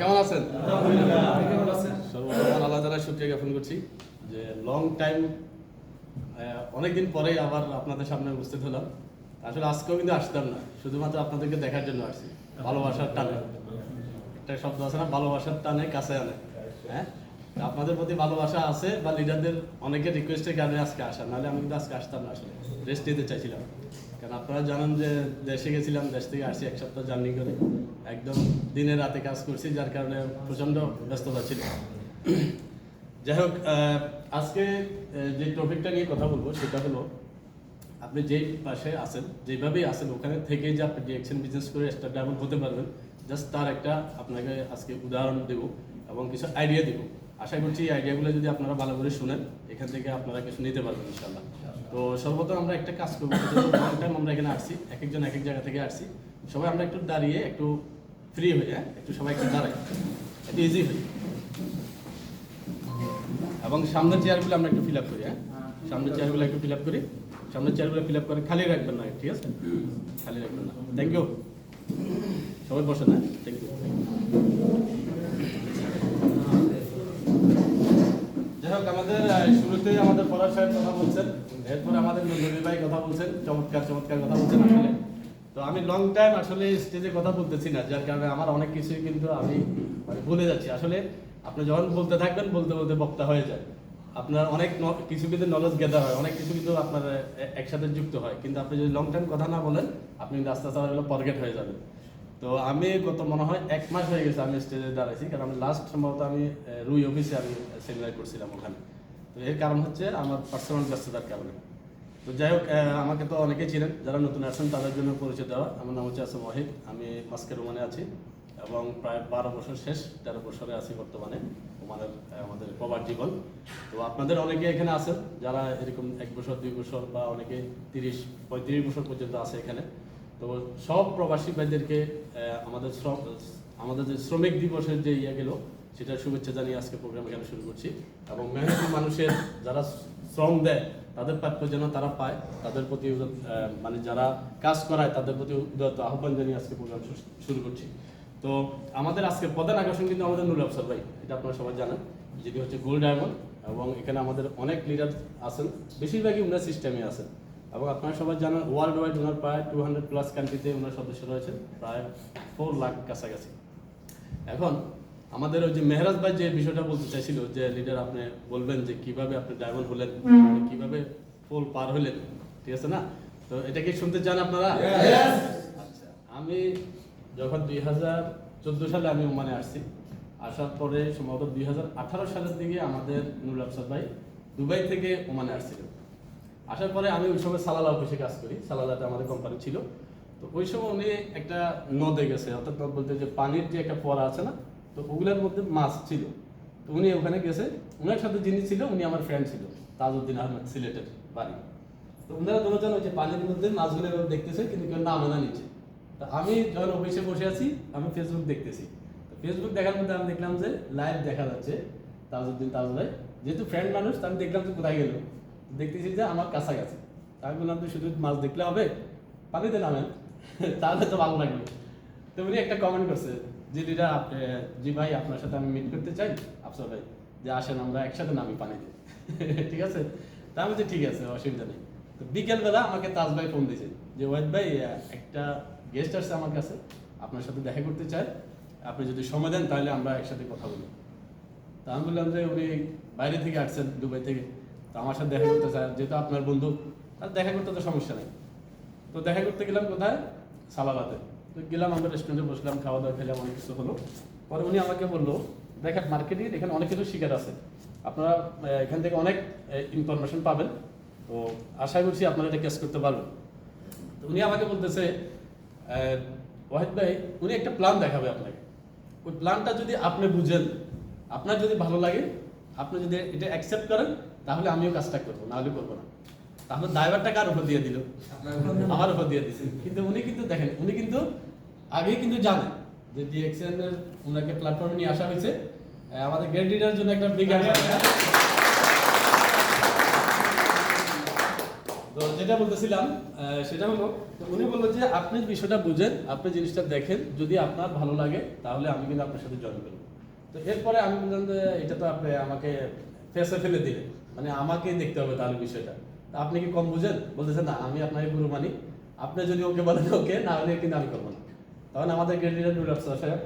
কেমন আছেন? সর্বপ্রথম আল্লাহ তালা শুক্রিয়া জ্ঞাপন করছি। যে লং টাইম অনেকদিন পরে আবার আপনাদের সামনে উপস্থিত হলাম। আসলে আজকেও কিন্তু আসতাম না শুধুমাত্র আপনাদেরকে দেখার জন্য আসছি। ভালোবাসার টানে। একটা শব্দ আছে না? ভালোবাসার টানে কাছে আনে। হ্যাঁ? আপনাদের প্রতি ভালোবাসা আছে বা লিডারদের অনেকের রিকোয়েস্টের কারণে আজকে আসা? নাহলে আমি কিন্তু আজকে আসতাম না আসলে। রেস্ট নিতে চাইছিলাম। আপনারা জানেন যে দেশে গেছিলাম, দেশ থেকে আসছি এক সপ্তাহ জার্নি করে। একদম দিনে রাতে কাজ করছি, যার কারণে প্রচণ্ড ব্যস্ততা ছিল। যাই হোক আজকে যে টপিকটা নিয়ে কথা বলব সেটা হলো, আপনি যেই পাশে আছেন, যেভাবেই আছেন, ওখানে থেকে যে আপনি ডিরেকশন বিজনেস করে এস্টাবলিশ হতে পারবেন, জাস্ট তার একটা আপনাকে আজকে উদাহরণ দেব এবং কিছু আইডিয়া দেব। আশা করছি এই আইডিয়াগুলো যদি আপনারা ভালো করে শুনেন, এখান থেকে আপনারা কিছু নিতে পারবেন ইনশাল্লাহ তো সর্বপ্রথম আমরা একটা কাজ করব টাইম আমরা এখানে আসছি এক একজন এক এক জায়গা থেকে আসছি। সবাই আমরা একটু দাঁড়িয়ে একটু ফ্রি হয়ে হ্যাঁ একটু সবাই একটু দাঁড়াই। একটু ইজি হই এবং সামনের চেয়ারগুলো আমরা একটু ফিল আপ করি হ্যাঁ? সামনের চেয়ারগুলো একটু ফিল আপ করি। সামনের চেয়ারগুলো ফিল আপ করে খালি রাখবেন না, ঠিক আছে? খালি রাখবেন না। থ্যাংক ইউ সবাই বসে না থ্যাংক ইউ আমাদের আমাদের কথা বলছেন, এরপরে আমাদের নন্দী ভাই কথা বলছেন, চমৎকার চমৎকার কথা বলছেন আসলে। তো আমি লং টাইম আসলে স্টেজে কথা বলতেছি না, যার কারণে আমার অনেক কিছুই কিন্তু আমি মানে ভুলে যাচ্ছি। আসলে আপনি যখন বলতে থাকবেন, বলতে বলতে বক্তা হয়ে যায়। আপনার অনেক কিছু কিন্তু নলেজ গেদার হয়, অনেক কিছু কিন্তু আপনার একসাথে যুক্ত হয়। কিন্তু আপনি যদি লং টাইম কথা না বলেন, আপনি কিন্তু আস্তে আস্তে পরগেট হয়ে যাবেন। তো আমি গত মনে হয় এক মাস হয়ে গেছে আমি স্টেজে দাঁড়াইছি, কারণ আমি লাস্ট সম্ভবত আমি রুই অফিসে আমি সেমিনার করছিলাম ওখানে। তো এর কারণ হচ্ছে আমার পার্সোনাল ব্যস্ততার কারণে। তো যাই হোক আমাকে তো অনেকেই ছিলেন যারা নতুন আসছেন তাদের জন্য পরিচয় দেওয়া আমার নাম হচ্ছে আসম ওয়াহিদ, আমি মাস্কের ওমানে আছি এবং প্রায় বারো বছর শেষ, তেরো বছরে আছি বর্তমানে ওমানের আমাদের প্রবাদ জীবন। তো আপনাদের অনেকে এখানে আছেন, যারা এরকম এক বছর, দুই বছর বা অনেকে তিরিশ, পঁয়ত্রিশ বছর পর্যন্ত আছে এখানে। তো সব প্রবাসী ভাইদেরকে আমাদের শ্রম, আমাদের যে শ্রমিক দিবসের যে ইয়ে গেল, সেটার শুভেচ্ছা জানিয়ে আজকে প্রোগ্রাম এখানে শুরু করছি। এবং মেহনতি মানুষের যারা শ্রম দেয়, তাদের প্রাপ্য যেন তারা পায়, তাদের প্রতি মানে যারা কাজ করায়, তাদের প্রতি উদারত আহ্বান জানিয়ে আজকে প্রোগ্রাম শুরু করছি। তো আমাদের আজকে প্রধান আকর্ষণ কিন্তু আমাদের নুর আফসার ভাই, এটা আপনারা সবাই জানেন। যিনি হচ্ছে গোল্ড ডায়মন্ড এবং এখানে আমাদের অনেক লিডার আছেন। বেশিরভাগই উনার সিস্টেমে আছেন। এবং আপনারা সবাই জানেন ওয়ার্ল্ড ওয়াইড ওনার প্রায় টু হান্ড্রেড প্লাস কান্ট্রিতে ওনার সদস্য রয়েছেন প্রায় ফোর লাখ কাছাকাছি। এখন আমাদের ওই যে মেহরাজ ভাই যে বিষয়টা বলতে চাইছিল যে লিডার আপনি বলবেন যে কীভাবে আপনি ডায়মন্ড হলেন কীভাবে ফুল পার হলেন ঠিক আছে না? তো এটা কি শুনতে চান আপনারা? আচ্ছা আমি যখন দুই হাজার চোদ্দ সালে আমি ওমানে আসছি আসার পরে সম্ভবত দুই হাজার আঠারো সালের দিকে আমাদের নুরুল আফসাদ ভাই দুবাই থেকে ওমানে আসছিলেন। আসার পরে আমি ওই সময় সালালা অফিসে কাজ করি। সালালাতে আমাদের কোম্পানি ছিল। তো ওই সময় উনি একটা নদে গেছে, অর্থাৎ নদ বলতে যে পানির যে একটা ফোয়ারা আছে না, তো ওগুলোর মধ্যে মাছ ছিল। তো উনি ওখানে গেছে। ওনার সাথে যিনি ছিল, উনি আমার ফ্রেন্ড ছিল, তাজউদ্দিন আহমেদ সিলেটের বাড়ি। তো ওনারা দুজন ওই যে পানির মধ্যে মাছগুলো এভাবে দেখতেছে, কিন্তু কেউ নামে না নিচে। তা আমি যখন অফিসে বসে আছি, আমি ফেসবুক দেখতেছি। তো ফেসবুক দেখার মধ্যে আমি দেখলাম যে লাইভ দেখা যাচ্ছে তাজউদ্দিন তাজ যেহেতু ফ্রেন্ড মানুষ আমি দেখলাম যে কোথায় গেল। দেখতেছি যে আমার কাছাকাছি আমি বললাম তুই শুধু মাছ দেখলে হবে? পানিতে নামেন? তাহলে তো ভালো লাগবে। তো উনি একটা কমেন্ট করছে যে দিদা আপনি, জি ভাই, আপনার সাথে আমি মিট করতে চাই। আফসর ভাই, যে আসেন, আমরা একসাথে নামি পানিতে ঠিক আছে? তা আমি যে ঠিক আছে, অসুবিধা নেই। তো বিকেলবেলা আমাকে তাজ ভাই ফোন দিয়েছে যে ওয়াইদ ভাই একটা গেস্ট আসছে আমার কাছে। আপনার সাথে দেখা করতে চাই। আপনি যদি সময় দেন, তাহলে আমরা একসাথে কথা বলি। তা আমি বললাম যে, উনি বাইরে থেকে আসছেন দুবাই থেকে। তো আমার সাথে দেখা করতে চায়, যেহেতু আপনার বন্ধু, তার দেখা করতে তো সমস্যা নেই। তো দেখা করতে গেলাম কোথায়? সালালাতে তো গেলাম আমরা রেস্টুরেন্টে বসলাম খাওয়া দাওয়া খেলাম, অনেক কিছু হলো। পরে উনি আমাকে বলল দেখেন মার্কেটে এখানে অনেক কিছু শিকার আছে। আপনারা এখান থেকে অনেক ইনফরমেশন পাবেন। তো আশা করছি আপনারা এটা ক্যাশ করতে পারবেন। তো উনি আমাকে বলতেছে ওয়াহিদ ভাই, উনি একটা প্ল্যান দেখাবে আপনাকে। ওই প্ল্যানটা যদি আপনি বুঝেন, আপনার যদি ভালো লাগে, আপনি যদি এটা অ্যাকসেপ্ট করেন তাহলে আমিও কাজটা করব নাহলে করব না। তাহলে ড্রাইভারটা কার উপর দিয়ে দিল? আমার উপর দিয়ে দিছে। কিন্তু উনি কিন্তু দেখেন উনি কিন্তু আগেই কিন্তু জানেন যে ডিএক্সএন এর ওনাকে প্ল্যাটফর্মে নিয়ে আসা হয়েছে। আমাদের গ্রেড লিডারের জন্য একটা বিগ তো যেটা বলতেছিলাম সেটা হলো উনি বলল যে আপনি বিষয়টা বুঝেন আপনি জিনিসটা দেখেন। যদি আপনার ভালো লাগে তাহলে আমি কিন্তু আপনার সাথে জয়েন করব। তো এরপরে আমি বললাম যে এটা তো আপনি আমাকে ফেসে ফেলে দিলেন। মানে আমাকে দেখতে হবে তাহলে বিষয়টা। আপনি কি কম বুঝেন? বলতেছেন, না, আমি আপনাকে গুরু মানি। আপনি যদি ওকে বলেন, ওকে, না হলে কিন্তু আমি করব না। তখন আমাদের সাহেব,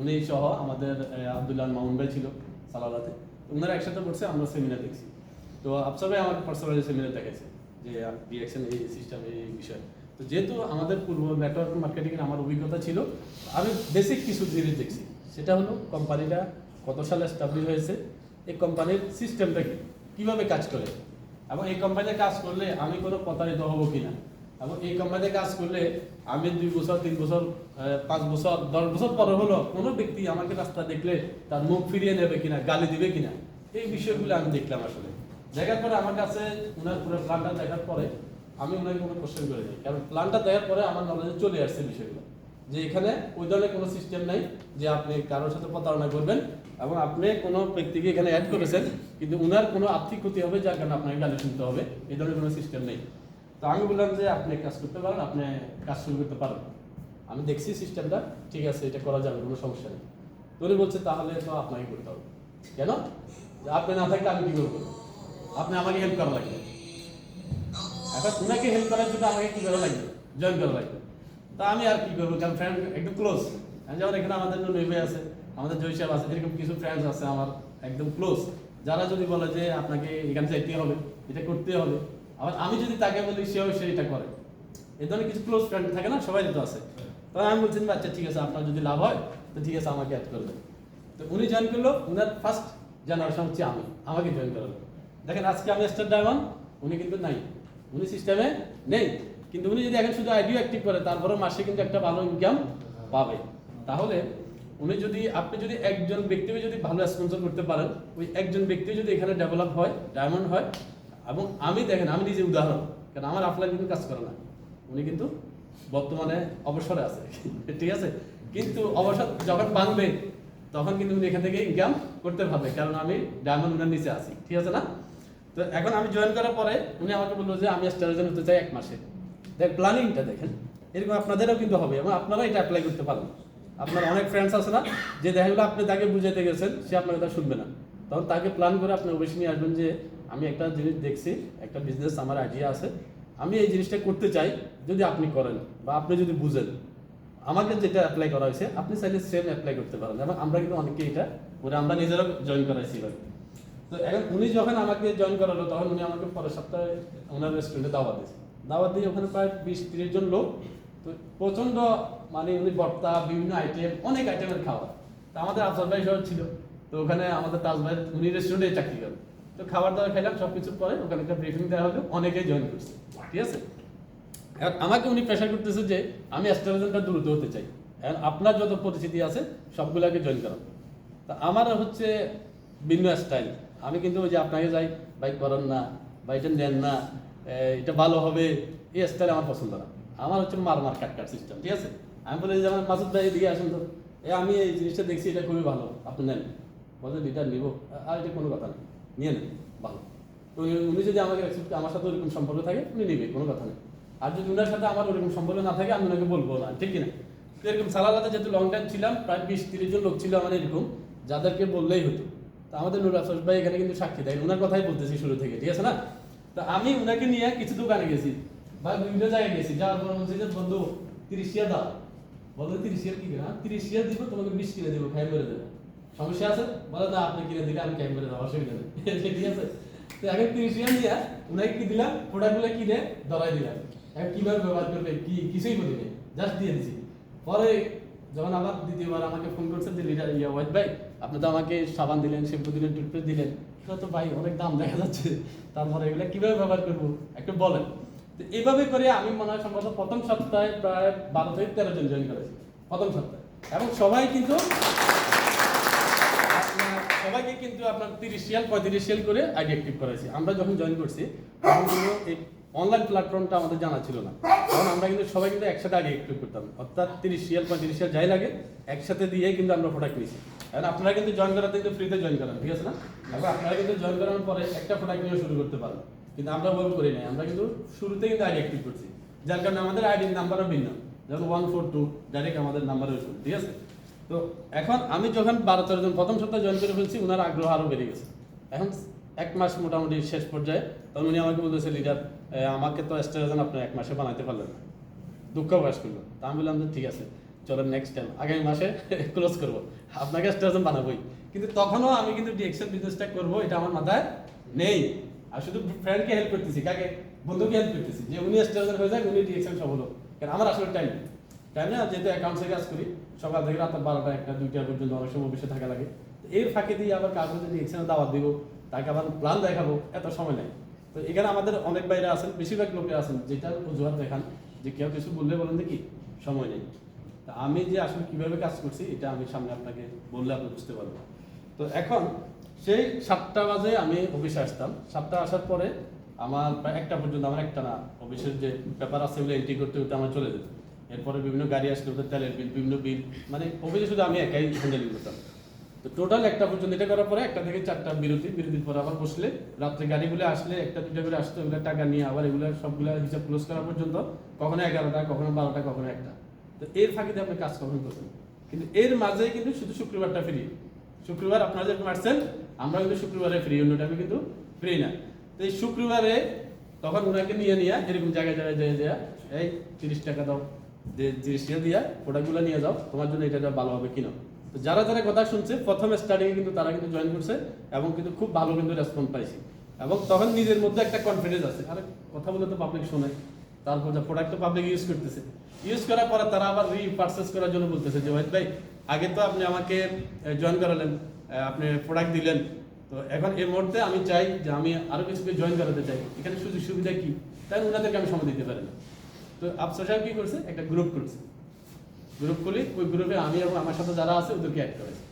উনি সহ আমাদের আব্দুল্লাহ মামুন ভাই ছিল সালালাতে ওনারা একসাথে করছে, আমরা সেমিনার দেখছি। তো আফসার ভাই আমাকে পার্সোনালি সেমিনার দেখেছে যে রিয়াকশন এই সিস্টেম এই বিষয়। তো যেহেতু আমাদের পূর্ব নেটওয়ার্ক মার্কেটিং আমার অভিজ্ঞতা ছিল, আমি বেসিক কিছু জিনিস দেখছি। সেটা হলো কোম্পানিটা কত সালে এস্টাবলিশ হয়েছে, এই কোম্পানির সিস্টেমটা কি? কীভাবে কাজ করে? এবং এই কোম্পানিতে কাজ করলে আমি কোনো প্রতারিত হব কিনা? এবং এই কোম্পানিতে কাজ করলে আমি দুই বছর, তিন বছর পাঁচ বছর, দশ বছর পরে হলো কোনো ব্যক্তি আমাকে রাস্তা দেখলে তার মুখ ফিরিয়ে নেবে কিনা, গালি দিবে কিনা? এই বিষয়গুলো আমি দেখলাম আসলে। দেখার পরে আমার কাছে ওনার পুরো প্ল্যানটা দেখার পরে আমি ওনাকে কোনো কোশ্চেন করে দিই কারণ প্ল্যানটা দেখার পরে আমার নলেজে চলে আসছে বিষয়গুলো। যে এখানে ওই ধরনের কোনো সিস্টেম নাই যে আপনি কারোর সাথে প্রতারণা করবেন এবং আপনি কোনো ব্যক্তিকে এখানে অ্যাড করেছেন, কিন্তু ওনার কোনো আর্থিক ক্ষতি হবে, যার কারণে আপনাকে গালি শুনতে হবে। এই ধরনের কোনো সিস্টেম নেই। তো আমি বললাম যে, আপনি কাজ করতে পারেন, আপনি কাজ শুরু করতে পারেন। আমি দেখছি সিস্টেমটা ঠিক আছে, এটা করা যাবে, কোনো সমস্যা নেই। তো উনি বলছে, তাহলে তো আপনাকে করতে হবে। কেন? আপনি না থাকলে আমি কি করব? আপনি আমাকে হেল্প করা লাগবে। এখন উনাকে হেল্প করার জন্য আমাকে কি করা লাগবে? জয়েন করা লাগবে। তা আমি আর কি করব? কারণ ফ্রেন্ড একটু ক্লোজ যেমন এখানে আমাদের নই ভাই আছে। আমাদের জয় সাহেব আছে, এরকম কিছু ফ্রেন্ডস আছে আমার একদম ক্লোজ যারা যদি বলে যে আপনাকে এখানে যাইতে হবে, এটা করতে হবে, আবার আমি যদি তাকে বলি সেও সে এটা করে। এ ধরনের কিছু ক্লোজ ফ্রেন্ড থাকে না, সবাই তো আছে। তো আমি বলছেন আচ্ছা ঠিক আছে, আপনার যদি লাভ হয়, তো ঠিক আছে, আমাকে অ্যাড করবেন তো উনি জয়েন করল, উনার ফার্স্ট জেনারেশন হচ্ছে আমি, আমাকে জয়েন করালো। দেখেন, আজকে আমি স্টার ডায়মন্ড উনি কিন্তু নাই। উনি সিস্টেমে নেই। কিন্তু উনি যদি এখন শুধু আইডিও অ্যাক্টিভ করে তারপরে মাসে কিন্তু একটা ভালো ইনকাম পাবে। তাহলে উনি যদি, আপনি যদি একজন ব্যক্তিকে যদি ভালো স্পন্সর করতে পারেন, ওই একজন ব্যক্তি যদি এখানে ডেভেলপ হয় ডায়মন্ড হয়, এবং আমি দেখেন, আমি নিজে উদাহরণ, কারণ আমার আপনার কিন্তু কাজ করে না। উনি কিন্তু বর্তমানে অবসরে আছে, ঠিক আছে? কিন্তু অবসর যখন বাঁধবে, তখন কিন্তু উনি এখান থেকে ইনকাম করতে পারবে, কারণ আমি ডায়মন্ড উনার নিচে আছি, ঠিক আছে না? তো এখন আমি জয়েন করার পরে উনি আমাকে বলল যে, আমি স্টারজন হতে চাই এক মাসে। দেখ প্ল্যানিংটা দেখেন, এরকম আপনাদেরও কিন্তু হবে, এবং আপনারা এটা অ্যাপ্লাই করতে পারেন আপনার অনেক ফ্রেন্ডস আছে না, যে দেখা গেলো আপনি তাকে বুঝাইতে গেছেন, সে আপনার কথা শুনবে না। তখন তাকে প্ল্যান করে আপনি অবশ্যই নিয়ে আসবেন যে, আমি একটা জিনিস দেখছি, একটা বিজনেস আমার আইডিয়া আছে, আমি এই জিনিসটা করতে চাই, যদি আপনি করেন বা আপনি যদি বুঝেন। আমাকে যেটা অ্যাপ্লাই করা হয়েছে, আপনি চাইলে সেম অ্যাপ্লাই করতে পারেন। এবং আমরা কিন্তু অনেকে এটা করে আমরা নিজেরাও জয়েন করাইছি এবার। তো এখন উনি যখন আমাকে জয়েন করালো, তখন উনি আমাকে পরের সপ্তাহে ওনার রেস্টুরেন্টে দাওয়াত দিয়েছে। দাওয়াত দিয়ে ওখানে প্রায় বিশ তিরিশ জন লোক। তো প্রচণ্ড মানে উনি ভর্তা, বিভিন্ন আইটেম অনেক আইটেমের খাওয়া তো আমাদের আফসার ভাই সহ ছিল। তো ওখানে আমাদের তাজ ভাই, উনি রেস্টুরেন্টে চাকরি করেন তো খাবার দাবার খাইলাম সব কিছুর পরে ওখানে একটা ব্রিফিং দেওয়া হলো অনেকেই জয়েন করছে। ঠিক আছে? আমাকে উনি প্রেশার করতেছে যে আমি অ্যাস্ট্রোলজনটা দ্রুত হতে চাই। এখন আপনার যত পরিস্থিতি আছে, সবগুলোকে জয়েন করান তা আমার হচ্ছে ভিন্ন স্টাইল আমি কিন্তু ওই যে আপনাকে যাই বাইক করেন না, বা এটা নেন না এটা ভালো হবে, এই স্টাইল আমার পছন্দ না। আমার হচ্ছে মার মার কাট কাট সিস্টেম ঠিক আছে? আমি যে আমার মাসুদ ভাই এদিকে আসুন তো। এ, আমি এই জিনিসটা দেখছি, এটা খুবই ভালো। আপনি নেন। বলতে লিটার নিব। আর এটা কোনো কথা নেই। নিয়ে নেন। ভালো। তো উনি- যদি আমাকে আমার সাথে ওরকম সম্পর্ক থাকে, উনি নেবে, কোনো কথা নেই। আর যদি উনার সাথে আমার ওরকম সম্পর্ক না থাকে, আমি ওনাকে বলব না, ঠিক কিনা? তো এরকম সালালাতে যেহেতু লং টাইম ছিলাম, প্রায় বিশ তিরিশ জন লোক ছিল আমার এরকম, যাদেরকে বললেই হতো। তো আমাদের নুর আফসোস ভাই এখানে কিন্তু সাক্ষী দেয় ওনার কথাই বলতেছি শুরু থেকে, ঠিক আছে না? তো আমি ওনাকে নিয়ে কিছু দোকানে গেছি, বা বিভিন্ন জায়গায় গেছি যাওয়ার পর বলছি যে, বন্ধু তিরিশ টাকা দাও। বলো তিরিশ টাকা কি না তিরিশ টাকা দিব, তোমাকে বিশ কিনে দেবো খাই করে দেবো। সমস্যা আছে? বলো না, আপনি কিনে দিলে আমি খাই করে দেবো, অসুবিধা নেই। ঠিক আছে? তো এখন তিরিশ টাকা দিয়া ওনাকে কি দিলাম প্রোডাক্টগুলো কিনে ধরাই দিলাম এখন কীভাবে ব্যবহার করবে, কি, কিছুই বলি নেই। জাস্ট দিয়ে দিছি। পরে যখন আবার দ্বিতীয়বার আমাকে ফোন করছে যে, লিডার, ইয়া ওয়াইট ভাই, আপনি তো আমাকে সাবান দিলেন শ্যাম্পু দিলেন টুথপেস্ট দিলেন। তো ভাই, অনেক দাম দেখা যাচ্ছে। তারপরে এগুলো কীভাবে ব্যবহার করব? একটু বলেন। তো করে আমি মনে হয় সম্ভবত প্রথম সপ্তাহে প্রায় বারো থেকে তেরো জন জয়েন করেছি, প্রথম সপ্তাহে। এবং সবাই কিন্তু সবাইকে কিন্তু আপনার তিরিশ রিয়াল পঁয়ত্রিশ রিয়াল করে আইডি অ্যাক্টিভ করেছি আমরা যখন জয়েন করছি, তখন কিন্তু এই অনলাইন প্ল্যাটফর্মটা আমাদের জানা ছিল না। তখন আমরা কিন্তু সবাই কিন্তু একসাথে আগে অ্যাক্টিভ করতাম। অর্থাৎ তিরিশ রিয়াল পঁয়ত্রিশ রিয়াল যাই লাগে, একসাথে দিয়ে কিন্তু আমরা প্রোডাক্ট নিয়েছি। এখন আপনারা কিন্তু জয়েন করাতে কিন্তু ফ্রিতে জয়েন করেন, ঠিক আছে না? এখন আপনারা কিন্তু জয়েন করানোর পরে একটা প্রোডাক্ট নিয়ে শুরু করতে পারেন কিন্তু আমরা ভুল করি নাই, আমরা কিন্তু শুরুতে কিন্তু আইডি অ্যাক্টিভ করছি। যার কারণে আমাদের আইডির নাম্বারও ভিন্ন। যেমন ওয়ান ফোর টু ডাইরেক্ট আমাদের নাম্বার হয়েছিল ঠিক আছে? তো এখন আমি যখন বারো তেরো জন, প্রথম সপ্তাহে জয়েন করে ফেলছি ওনার আগ্রহ আরও বেড়ে গেছে। এখন এক মাস মোটামুটি শেষ পর্যায়ে, তখন উনি আমাকে বলতেছে লিডার আমাকে তো স্টেশন আপনি এক মাসে বানাইতে পারলেন না। দুঃখ প্রকাশ করল। তা আমি বললাম যে, ঠিক আছে চলো নেক্সট টাইম আগামী মাসে ক্লোজ করব। আপনাকে স্টেশন বানাবোই। কিন্তু তখনও আমি কিন্তু ডিএকশন বিজনেসটা করব, এটা আমার মাথায় নেই। আর শুধু ফ্রেন্ডকে হেল্প করতেছি, কাকে? বন্ধুকে হেল্প করতেছি। যে উনি স্টেশন হয়ে যায় উনি ডিএকশন সফল হোক। কারণ আমার আসলে টাইম টাইম না যেহেতু অ্যাকাউন্টসে কাজ করি, সকাল থেকে রাত বারোটা একটা, দুইটা পর্যন্ত অনেক সময় অফিসে থাকা লাগে। এর ফাঁকে দিয়ে আবার কাউকে যদি ডিএকশনে দাওয়াত দিব, তাকে আবার প্ল্যান দেখাবো, এত সময় নেই। তো এখানে আমাদের অনেক বাইরে আছেন, বেশিরভাগ লোকে আছেন যেটা অজুহাত দেখান, যে কেউ কিছু বললে বলেন যে কি সময় নেই। তা আমি যে আসলে কীভাবে কাজ করছি, এটা আমি সামনে আপনাকে বললে আপনি বুঝতে পারবেন। তো এখন সেই সাতটা বাজে আমি অফিসে আসতাম। সাতটা আসার পরে আমার একটা পর্যন্ত, আমার একটা না অফিসের যে পেপার আছে ওগুলো এন্ট্রি করতে করতে আমার চলে যেত। এরপরে বিভিন্ন গাড়ি আসলে ওদের তেলের বিল বিভিন্ন বিল মানে অফিসে শুধু আমি একাই হ্যান্ডেলিং করতাম। তো টোটাল একটা পর্যন্ত এটা করার পরে একটা থেকে চারটা বিরতি, বিরতির পর আবার বসলে, রাত্রে গাড়িগুলো আসলে একটা, দুইটা করে আসতো ওগুলো টাকা নিয়ে আবার এগুলো সবগুলো হিসাব ক্লোজ করা পর্যন্ত কখনো এগারোটা, কখনো বারোটা, কখনো একটা। তো এর ফাঁকিতে আপনি কাজ কখন করছেন কিন্তু এর মাঝে কিন্তু শুধু শুক্রবারটা ফ্রি শুক্রবার আপনারা যেরকম আসছেন আমরা কিন্তু শুক্রবারে ফ্রি অন্য টাইমে কিন্তু ফ্রি না। তো এই শুক্রবারে তখন ওনাকে নিয়ে নিয়ে, এরকম জায়গায় জায়গায় যেয়ে দেয়া এই তিরিশ টাকা দাও যে টাকা দিয়া প্রোডাক্টগুলো নিয়ে যাও, তোমার জন্য এটা ভালো হবে কিনো? তো যারা যারা কথা শুনছে, প্রথম স্টার্টিং কিন্তু তারা কিন্তু জয়েন করছে এবং কিন্তু খুব ভালো কিন্তু রেসপন্স পাইছে। এবং তখন নিজের মধ্যে একটা কনফিডেন্স আছে, আরে, কথা বলে তো পাবলিক শোনে, তারপর যে প্রোডাক্ট তো পাবলিক ইউজ করতেছে। ইউজ করার পরে তারা আবার রি পারচেস করার জন্য বলতেছে যে ভাই ভাই আগে তো আপনি আমাকে জয়েন করালেন আপনি প্রোডাক্ট দিলেন। তো এখন এই মুহূর্তে আমি চাই যে আমি আরও কিছুকে জয়েন করাতে চাই। এখানে সুযোগ সুবিধা কি? তাই ওনাদেরকে আমি সময় দিতে পারি না। তো আফসার সাহেব কি করছে? একটা গ্রুপ করছে। গ্রুপ খুলি, ওই গ্রুপে আমি এবং আমার সাথে যারা আছে ওদেরকে অ্যাড করেছে।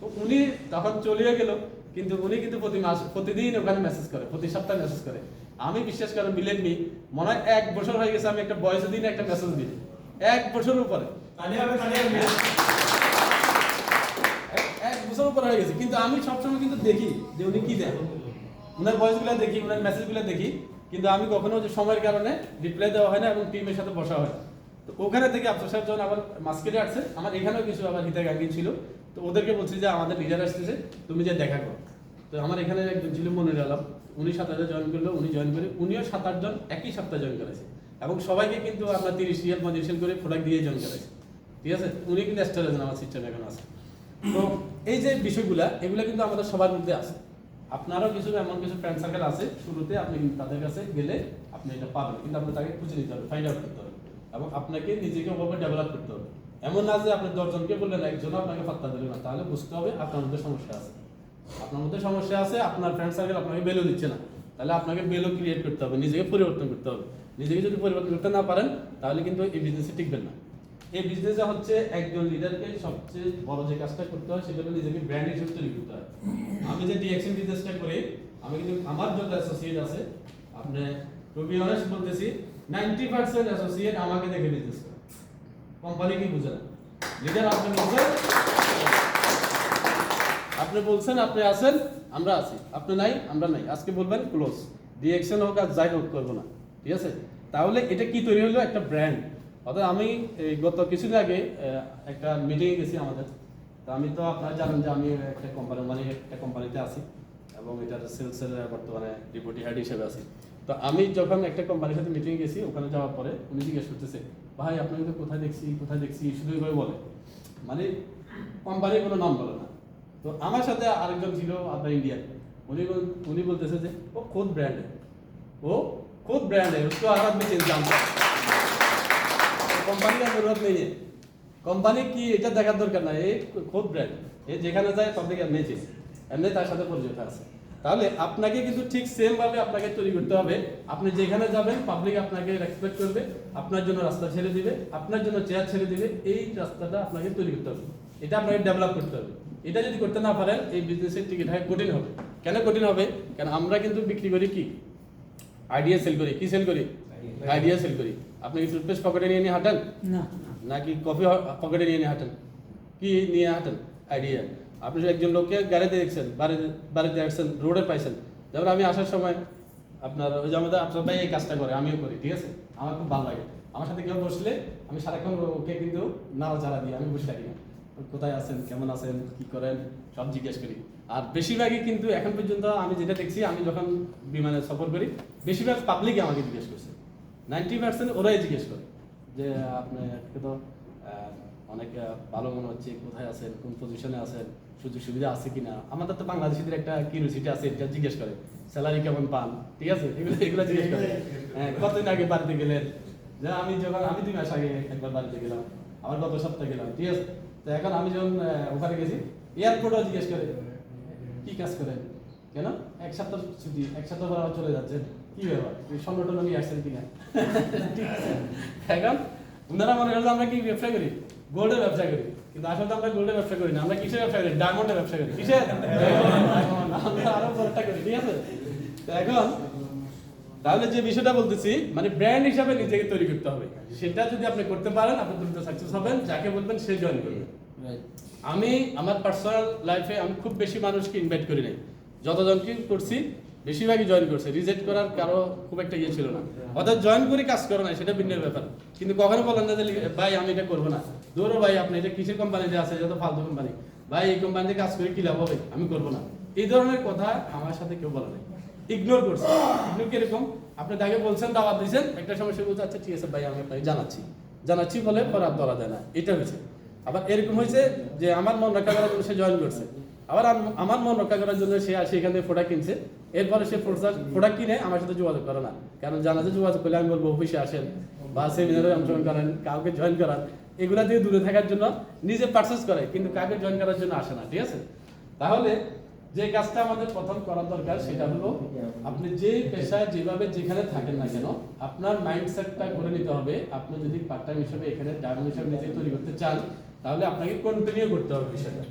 তো উনি তখন চলিয়ে গেল, কিন্তু উনি কিন্তু প্রতি মাস, প্রতিদিন ওখানে মেসেজ করে, প্রতি সপ্তাহে মেসেজ করে। আমি বিশ্বাস করেন বিলেন নি মনে হয় এক বছর হয়ে গেছে আমি একটা বয়সের দিন একটা মেসেজ দিই। এক বছর উপরে। বছর উপরে হয়ে গেছে। কিন্তু আমি সবসময় কিন্তু দেখি যে উনি কি দেন। ওনার ভয়েসগুলো দেখি ওনার মেসেজগুলো দেখি। কিন্তু আমি কখনো যে সময়ের কারণে রিপ্লাই দেওয়া হয় না এবং টিমের সাথে বসা হয়। তো ওখানে থেকে আফসার সাহেব যখন আবার মাস্কেটে আসছে, আমার এখানেও কিছু আবার হিতাগাঙ্গি ছিল। তো ওদেরকে বলছি যে আমাদের লিডার আসতেছে, তুমি যে দেখা করো। তো আমার এখানে একজন ছিল মনির আলম। উনি সাত হাজার জয়েন করল, উনি জয়েন করে, উনিও সাত আটজন একই সপ্তাহে জয়েন করেছে। এবং সবাইকে কিন্তু আমরা তিরিশ রিয়াল রিয়াল করে প্রোডাক্ট দিয়ে জয়েন করেছে। ঠিক আছে? উনি কিন্তু এক্সট্রা আমার সিস্টেম এখন আছে। তো এই যে বিষয়গুলা, এগুলা কিন্তু আমাদের সবার মধ্যে আছে। আপনারও কিছু এমন কিছু ফ্রেন্ড সার্কেল আছে, শুরুতে আপনি কিন্তু তাদের কাছে গেলে আপনি এটা পাবেন। কিন্তু আপনি তাকে খুঁজে নিতে হবে ফাইন্ড আউট করতে হবে। এবং আপনাকে নিজেকে ওভাবে ডেভেলপ করতে হবে। এমন না যে আপনি দশজনকে বললেন একজন আপনাকে পাত্তা দিল না। তাহলে বুঝতে হবে আপনার মধ্যে সমস্যা আছে। আপনার মধ্যে সমস্যা আছে, আপনার ফ্রেন্ড সার্কেল আপনাকে বেলো দিচ্ছে না। তাহলে আপনাকে বেলো ক্রিয়েট করতে হবে, নিজেকে পরিবর্তন করতে হবে। নিজেকে যদি পরিবর্তন করতে না পারেন, তাহলে কিন্তু এই বিজনেসে টিকবেন না। এই বিজনেসে হচ্ছে একজন লিডারকে সবচেয়ে বড় যে কাজটা করতে হয়, সেটা হলো নিজেকে ব্র্যান্ড হিসেবে তৈরি করতে হয়। আমি যে ডিএকশন বিজনেসটা করি, আমি কিন্তু আমার যত অ্যাসোসিয়েট আছে, আপনি টু বি বলতেছি নাইনটি পার্সেন্ট অ্যাসোসিয়েট আমাকে দেখে বিজনেস করে কোম্পানি কি বুঝে লিডার আপনি বলছেন আপনি বলছেন, আপনি আছেন, আমরা আছি। আপনি নাই, আমরা নাই। আজকে বলবেন ক্লোজ ডিএকশন হোক আর যাই হোক, করব না। ঠিক আছে? তাহলে এটা কি তৈরি হলো? একটা ব্র্যান্ড অর্থাৎ আমি এই গত কিছুদিন আগে আহ, একটা মিটিংয়ে গেছি আমাদের তো আমি তো আপনারা জানেন যে আমি একটা কোম্পানি মানে একটা কোম্পানিতে আছি এবং এটার সেলসের বর্তমানে ডেপুটি হেড হিসেবে আছি তো আমি যখন একটা কোম্পানির সাথে মিটিং গেছি ওখানে যাওয়ার পরে উনি জিজ্ঞেস করতেছে ভাই আপনাকে তো কোথায় দেখছি কোথায় দেখছি শুধু এইভাবে বলে মানে কোম্পানির কোনো নাম বলে না তো আমার সাথে আরেকজন ছিল আপনার ইন্ডিয়ান উনি বল- উনি বলতেছে যে ও খুদ ব্র্যান্ড ও खुद ब्रांड है उसको आराम में इंतजाम কোম্পানি का কোম্পানিটা জরুরত নেই। কোম্পানি কি এটা দেখার দরকার না এই খুব ব্র্যান্ড এ যেখানে যায় পাবলিক এমনি চিনে এমনি তার সাথে পরিচিত আছে। তাহলে আপনাকে কিন্তু ঠিক সেমভাবে আপনাকে তৈরি করতে হবে। আপনি যেখানে যাবেন পাবলিক আপনাকে রেসপেক্ট করবে। আপনার জন্য রাস্তা ছেড়ে দিবে। আপনার জন্য চেয়ার ছেড়ে দিবে। এই রাস্তাটা আপনাকে তৈরি করতে হবে। এটা আপনাকে ডেভেলপ করতে হবে। এটা যদি করতে না পারেন, এই বিজনেসের টিকিট হয় কঠিন হবে। কেন কঠিন হবে? কারণ আমরা কিন্তু বিক্রি করি কি? আইডিয়া সেল করি। কি সেল করি? আইডিয়া সেল করি। আপনি কি টুথপেস্ট পকেটে নিয়ে নিয়ে হাঁটেন? না। নাকি কফি পকেটে নিয়ে নিয়ে হাঁটেন? কি নিয়ে হাঁটেন? আইডিয়া আপনি একজন লোককে গাড়িতে দেখছেন বাড়িতে বাড়িতে আসছেন রোডে পাইছেন যেমন আমি আসার সময় আপনার ওই যে আমাদের আপনার ভাই এই কাজটা করে আমিও করি ঠিক আছে? আমার খুব ভালো লাগে। আমার সাথে কেউ বসলে আমি সারাক্ষণ ওকে কিন্তু নাড়াচাড়া দিই আমি বসে থাকি না। কোথায় আছেন? কেমন আছেন? কি করেন? সব জিজ্ঞেস করি। আর বেশিরভাগই কিন্তু এখন পর্যন্ত আমি যেটা দেখছি আমি যখন বিমানে সফর করি বেশিরভাগ পাবলিক আমাকে জিজ্ঞেস করছে। নাইনটি পার্সেন্ট ওরাই জিজ্ঞেস করে যে আপনাকে তো অনেক ভালো মনে হচ্ছে কোথায় আছেন কোন পজিশনে আছেন সুযোগ সুবিধা আছে কিনা? আমাদের তো বাংলাদেশিদের একটা কিউরিয়াসিটি আছে এটা জিজ্ঞেস করে স্যালারি কেমন পান? ঠিক আছে? এগুলো এগুলো জিজ্ঞেস করে। হ্যাঁ, কতদিন আগে বাড়িতে গেলেন? যে আমি যখন আমি দুই মাস আগে একবার বাড়িতে গেলাম আবার গত সপ্তাহে গেলাম। ঠিক আছে? তো এখন আমি যখন ওখানে গেছি এয়ারপোর্টও জিজ্ঞেস করে কি কাজ করেন? কেন? এক সপ্তাহ ছুটি এক সপ্তাহ চলে যাচ্ছেন। কি ব্যাপার? টর্ণ নিয়ে আসছেন কিনা? এখন মনে আমরা কি ব্যবসা করি? গোল্ডের ব্যবসা করি। কিন্তু আসলে আমরা গোল্ডের ব্যবসা করি না, আমরা কিসের ব্যবসা করি? ডায়মন্ডের ব্যবসা করি। কিসের? আরও বড়টা করি, ঠিক আছে? এখন, তাহলে যে বিষয়টা বলতেছি মানে ব্র্যান্ড হিসাবে নিজেকে তৈরি করতে হবে। সেটা যদি আপনি করতে পারেন, আপনি দ্রুত সাকসেস হবেন। যাকে বলবেন সে জয়েন করবে। আমি, আমার পার্সোনাল লাইফে আমি খুব বেশি মানুষকে ইনভাইট করি নাই। যতজনকে করছি বেশিরভাগই জয়েন করছে। রিজেক্ট করার কারও খুব একটা ইয়ে ছিল না। অর্থাৎ জয়েন করে কাজ করে না সেটা ভিন্ন ব্যাপার। কিন্তু কখনো বলেন না যে, ভাই, আমি এটা করব না। দৌড়ো ভাই, আপনি এটা কিসের কোম্পানিতে আছে? এটা তো ফালতু কোম্পানি ভাই, এই কোম্পানিতে কাজ করে কি লাভ হবে? আমি করব না। এই ধরনের কথা আমার সাথে কেউ বলে নাই। ইগনোর করছে। ইগনোর কীরকম? আপনি তাকে বলছেন, দাওয়াত দিয়েছেন, একটা সমস্যা বলছে আচ্ছা ঠিক আছে ভাই, আমি আপনাকে জানাচ্ছি। জানাচ্ছি বলে পরে আর ধরা যায় না। এটা হয়েছে। আবার এরকম হয়েছে যে, আমার মন করার সে জয়েন করছে। আবার আমার মন রক্ষা করার জন্য সে সেখান থেকে ফোটা কিনছে। এরপরে সে ফোটা কিনে আমার সাথে যোগাযোগ করে না। কারণ জানা যে যোগাযোগ করলে আমি বলব, অফিসে আসেন বা সেমিনারে অংশগ্রহণ করেন, কাউকে জয়েন করান। এগুলা দিয়ে দূরে থাকার জন্য নিজে পারচেস করে, কিন্তু কাউকে জয়েন করার জন্য আসে না, ঠিক আছে? তাহলে যে কাজটা আমাদের প্রথম করা দরকার সেটা হলো, আপনি যে পেশায় যেভাবে যেখানে থাকেন না কেন, আপনার মাইন্ডসেটটা করে নিতে হবে। আপনি যদি পার্ট টাইম হিসেবে এখানে ডায়মন্ড হিসেবে নিজেকে তৈরি করতে চান, তাহলে আপনাকে কন্টিনিউ করতে হবে বিষয়টা।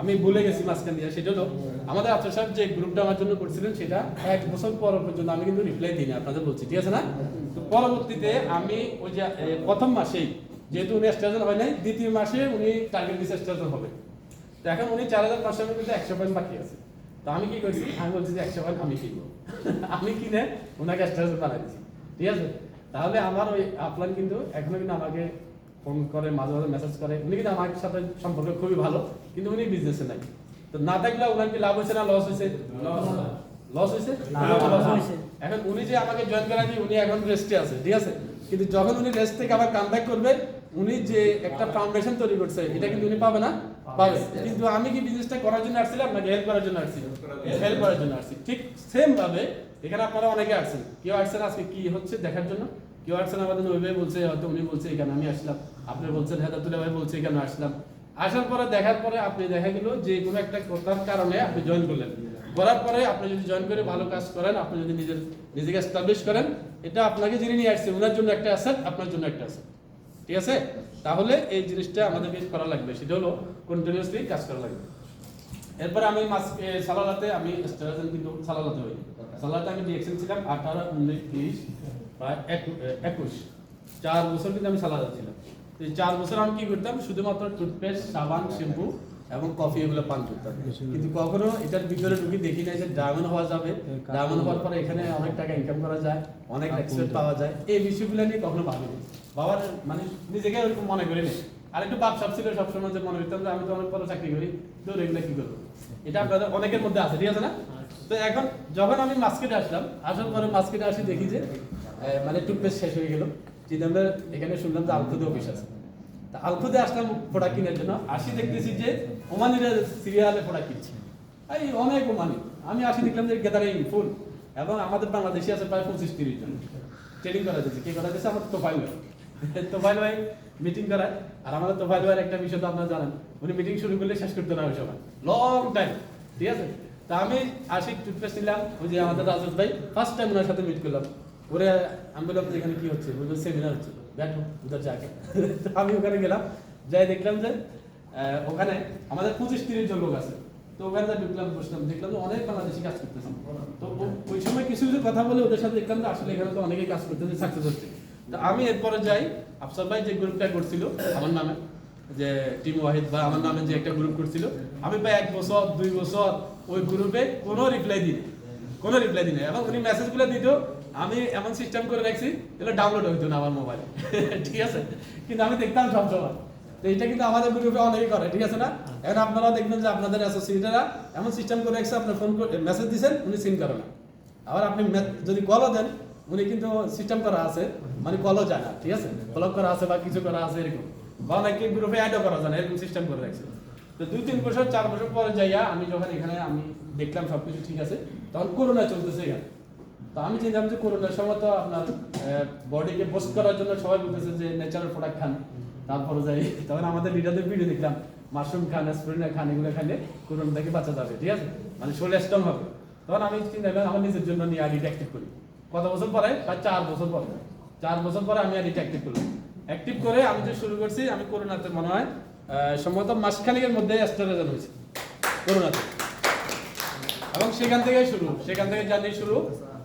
আমি ভুলে গেছি মাঝখান দিয়ে, সেটা হলো আমাদের আফসার সাহেব যে গ্রুপটা আমার জন্য করছিলেন, সেটা এক বছর পর পর্যন্ত আমি কিন্তু রিপ্লাই দিইনি, আপনাদের বলছি, ঠিক আছে না? তো পরবর্তীতে আমি ওই যে প্রথম মাসেই, যেহেতু উনি স্টেশন হয় নাই, দ্বিতীয় মাসে উনি টার্গেট দিচ্ছে স্টেশন হবে। তো এখন উনি চার হাজার পাঁচশো কিন্তু একশো পয়েন্ট বাকি আছে। তো আমি কি করছি? আমি বলছি যে একশো পয়েন্ট আমি কিনবো। আমি কিনে ওনাকে স্টেশন বানাই দিচ্ছি ঠিক আছে? তাহলে আমার ওই আপলাইন কিন্তু এখনও কিন্তু আমাকে ফোন করে মাঝে মাঝে মেসেজ করে। উনি কিন্তু আমার সাথে সম্পর্ক খুবই ভালো কিন্তু উনি বিজনেসে নাই। তো না থাকলে ওনার কি লাভ হয়েছে না লস হয়েছে? লস হয়েছে। এখন উনি যে আমাকে জয়েন করানি উনি এখন রেস্টে আছে ঠিক আছে? কিন্তু যখন উনি রেস্ট থেকে আবার কামব্যাক করবে উনি যে একটা ফাউন্ডেশন তৈরি করছে এটা কিন্তু উনি পাবে না? পাবে। কিন্তু আমি কি বিজনেসটা করার জন্য আসছিলাম নাকি হেল্প করার জন্য আসছি হেল্প করার জন্য আসছি। ঠিক সেম ভাবে এখানে আপনারা অনেকে আসছেন। কেউ আসছেন আজকে কি হচ্ছে দেখার জন্য? কেউ আমাদের ওইভাবে বলছে, হয়তো উনি বলছে এখানে, আমি আসলাম। আপনি বলছেন হেদাতুল্লাহ ভাই বলছে এখানে আসলাম। আসার পরে, দেখার পরে আপনি দেখা গেল যে কোনো একটা কথার কারণে আপনি জয়েন করলেন। করার পরে আপনি যদি জয়েন করে ভালো কাজ করেন, আপনি যদি নিজের, নিজেকে এস্টাবলিশ করেন, এটা আপনাকে যিনি নিয়ে আসছে ওনার জন্য একটা অ্যাসেট আপনার জন্য একটা অ্যাসেট ঠিক আছে? তাহলে এই জিনিসটা আমাদেরকে করা লাগবে। সেটা হলো কন্টিনিউয়াসলি কাজ করা লাগবে। এরপরে আমি মাস সালালাতে আমি কিন্তু সালালাতে হই সালালাতে আমি ডিএক্সেল ছিলাম, আঠারো, উনিশ, তিরিশ। বা একুশ। চার বছর কিন্তু আমি সালাদা ছিলাম এই চার বছর আমি কি করতাম? শুধুমাত্র টুথপেস্ট সাবান শ্যাম্পু এবং কফি এগুলো পান করতাম। কিন্তু কখনো এটার ভিতরে ঢুকি দেখি না যে ডায়মন্ড হওয়া যাবে। ডায়মন্ড হওয়ার পরে এখানে অনেক টাকা ইনকাম করা যায় অনেক পাওয়া যায়। এই বিষয়গুলো নিয়ে কখনো ভাবিনি। বাবার মানে নিজেকে ওরকম মনে করিনি আর একটু বাপ সাপ ছিল সবসময় যে মনে করতাম যে আমি তো অনেক বড় চাকরি করি তো এগুলো কি করব? এটা আপনাদের অনেকের মধ্যে আছে ঠিক আছে না? তো এখন যখন আমি মার্কেটে আসলাম আসার পরে মার্কেটে আসি দেখি যে মানে টুথপেস্ট শেষ হয়ে গেল। চিদাম্বর এখানে শুনলাম যে আলফুদে অফিস আছে। তা আলফুদে আসলাম প্রোডাক্ট কেনার জন্য। আসি দেখতেছি যে ওমানিরা সিরিয়ালে প্রোডাক্ট কিনছে। এই অনেক ওমানি আমি আসি দেখলাম যে গ্যাদারিং ফুল এবং আমাদের বাংলাদেশি আছে প্রায় পঁচিশ তিরিশ জন। ট্রেনিং করা যাচ্ছে কে করা যাচ্ছে আমার তোফাইল ভাই। তোফাইল ভাই মিটিং করায়। আর আমাদের তোফাইল ভাইয়ের একটা বিষয় তো আপনারা জানেন। উনি মিটিং শুরু করলে শেষ করতে না সময় লং টাইম ঠিক আছে? তা আমি আসি টুথপেস্ট নিলাম। ওই যে আমাদের রাজত ভাই ফার্স্ট টাইম ওনার সাথে মিট করলাম। ওরে আমি যে এখানে কি হচ্ছে? বলল সেমিনার হচ্ছে। দেখো উধার যাকে। আমি ওখানে গেলাম, যাই দেখলাম যে ওখানে আমাদের পঁচিশ তিরিশ জন লোক আছে। তো ওখানে যা ঢুকলাম, বসলাম, দেখলাম যে অনেক বাংলাদেশি কাজ করতেছে। তো ওই সময় কিছু কিছু কথা বলে ওদের সাথে দেখলাম যে আসলে এখানে তো অনেকেই কাজ করতেছে সাকসেস হচ্ছে। তো আমি এরপরে যাই, আফসার ভাই যে গ্রুপটা করছিল, আমার নামে, যে টিম ওয়াহিদ বা আমার নামে যে একটা গ্রুপ করছিল, আমি প্রায় এক বছর, দুই বছর ওই গ্রুপে কোনো রিপ্লাই দিই কোনো রিপ্লাই দিই নাই এবং উনি মেসেজগুলো দিত আমি এমন সিস্টেম করে রাখছি এটা ডাউনলোড হইতো না আমার মোবাইলে ঠিক আছে? কিন্তু আমি দেখতাম সবসময়। তো এটা কিন্তু আমাদের গ্রুপে অনেকেই করে, ঠিক আছে না? এখন আপনারা দেখবেন যে আপনাদের অ্যাসোসিয়েটাররা এমন সিস্টেম করে রাখছে, আপনার ফোন মেসেজ দিচ্ছেন উনি সিন করে না। আবার আপনি যদি কলও দেন, উনি কিন্তু সিস্টেম করা আছে মানে কলও যায় না, ঠিক আছে? ব্লক করা আছে বা কিছু করা আছে এরকম। বা অনেকে গ্রুপে অ্যাডও করা যায় না এরকম সিস্টেম করে রাখছে। তো দুই, তিন বছর, চার বছর পরে যাইয়া আমি যখন এখানে আমি দেখলাম সবকিছু ঠিক আছে, তখন করোনা চলতেছে এখানে। তো আমি চিন্তা যে করোনার সময় তো আপনার বডিকে পোস্ট করার জন্য সবাই বলতেছে যে ন্যাচারাল প্রোডাক্ট খান। তারপরে যাই, তখন আমাদের লিডারদের ভিডিও দেখলাম। মাশরুম খান স্প্রিনা খান, এগুলো খাইলে করোনা থেকে বাঁচা যাবে, ঠিক আছে? মানে শরীর স্ট্রং হবে। তখন আমি চিন্তা করলাম, আমার নিজের জন্য নিয়ে আইডিটা অ্যাক্টিভ করি। কত বছর পরে? প্রায় চার বছর পরে। চার বছর পরে আমি আইডিটা অ্যাক্টিভ করলাম অ্যাক্টিভ করে আমি যে শুরু করছি, আমি করোনাতে মনে হয় সম্ভবত মাসখানিকের মধ্যে অ্যাস্ট্রাজেন হয়েছে। করোনাতে। এবং সেখান থেকে শুরু, সেখান থেকে জার্নি শুরু।